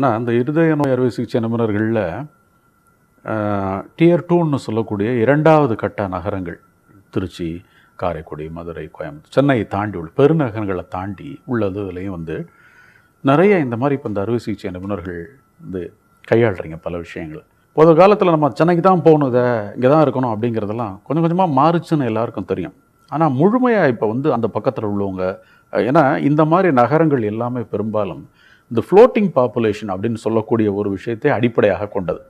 ஆனால் அந்த இருதய நோய் அறுவை சிகிச்சை நிபுணர்களில் டியர் டூன்னு சொல்லக்கூடிய இரண்டாவது கட்ட நகரங்கள் திருச்சி காரைக்குடி மதுரை கோயம்புத்தூர் சென்னையை தாண்டி உள்ள பெருநகரங்களை தாண்டி உள்ளதுலையும் வந்து நிறைய இந்த மாதிரி இப்போ இந்த அறுவை சிகிச்சை நிபுணர்கள் வந்து கையாளுறீங்க பல விஷயங்கள். பொது காலத்தில் நம்ம சென்னைக்கு தான் போகணும் இதை இங்கே தான் இருக்கணும் அப்படிங்கிறதெல்லாம் கொஞ்சம் கொஞ்சமாக மாறுச்சுன்னு எல்லாருக்கும் தெரியும். ஆனால் முழுமையாக இப்போ வந்து அந்த பக்கத்தில் உள்ளவங்க ஏன்னா இந்த மாதிரி நகரங்கள் எல்லாமே பெரும்பாலும் இந்த ஃப்ளோட்டிங் பாப்புலேஷன் அப்படின்னு சொல்லக்கூடிய ஒரு விஷயத்தை அடிப்படையாக கொண்டது.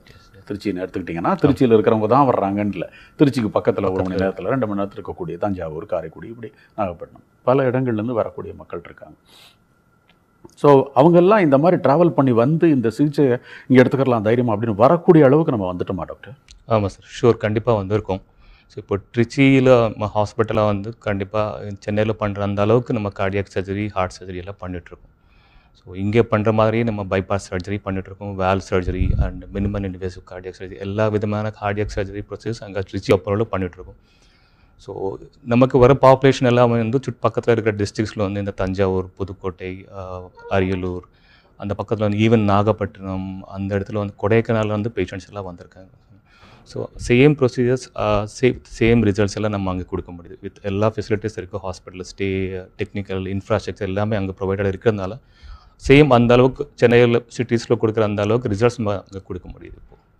திருச்சின்னு எடுத்துக்கிட்டிங்கன்னா திருச்சியில் இருக்கிறவங்க தான் வர்றாங்கன்னு இல்லை. திருச்சிக்கு பக்கத்தில் ஒரு மணி நேரத்தில் ரெண்டு மணி நேரத்தில் இருக்கக்கூடிய தஞ்சாவூர் காரைக்குடி இப்படி நாகப்பட்டினம். பல இடங்கள்லேருந்து வரக்கூடிய மக்கள் இருக்காங்க. ஸோ அவங்கெல்லாம் இந்த மாதிரி ட்ராவல் பண்ணி வந்து இந்த சிகிச்சையை இங்கே எடுத்துக்கலாம் தைரியம் அப்படின்னு வரக்கூடிய அளவுக்கு நம்ம வந்துட்டோமா டாக்டர் ஆமாம் சார் ஷூர் கண்டிப்பாக வந்திருக்கோம். ஸோ இப்போ ட்ரிச்சியில் நம்ம வந்து கண்டிப்பாக சென்னையில் பண்ணுற அந்த அளவுக்கு நம்ம கார்டியாக் சர்ஜரி ஹார்ட் சர்ஜரி எல்லாம் பண்ணிகிட்ருக்கோம் ஸோ இங்கே பண்ணுற மாதிரியே நம்ம பைபாஸ் சர்ஜரி பண்ணிகிட்ருக்கோம் valve surgery and minimum invasive cardiac surgery எல்லா விதமான கார்டியக் சர்ஜரி ப்ரொசஸ் அங்கே ட்ரிச்சி அப்புறம் பண்ணிகிட்ருக்கோம் ஸோ நமக்கு வர பாப்புலேஷன் எல்லாமே வந்து சுட் பக்கத்தில் இருக்கிற டிஸ்ட்ரிக்ஸில் வந்து இந்த தஞ்சாவூர் புதுக்கோட்டை அரியலூர் அந்த பக்கத்தில் வந்து ஈவன் நாகப்பட்டினம் அந்த இடத்துல வந்து கொடைக்கானல் வந்து பேஷண்ட்ஸ் எல்லாம் வந்திருக்காங்க. So same procedures same same results எல்லாம் நம்ம அங்கே கொடுக்க முடியுது. வித் எல்லா ஃபெசிலிட்டிஸ் இருக்குது ஹாஸ்பிட்டல் ஸ்டே டெக்னிக்கல் இன்ஃப்ராஸ்ட்ரக்சர் எல்லாமே அங்கே ப்ரொவைடட் இருக்கிறதுனால சேம் அந்த அளவுக்கு சென்னையில் சிட்டிஸில் கொடுக்குற அந்த அளவுக்கு ரிசல்ட்ஸ் நம்ம அங்கே கொடுக்க முடியுது இப்போது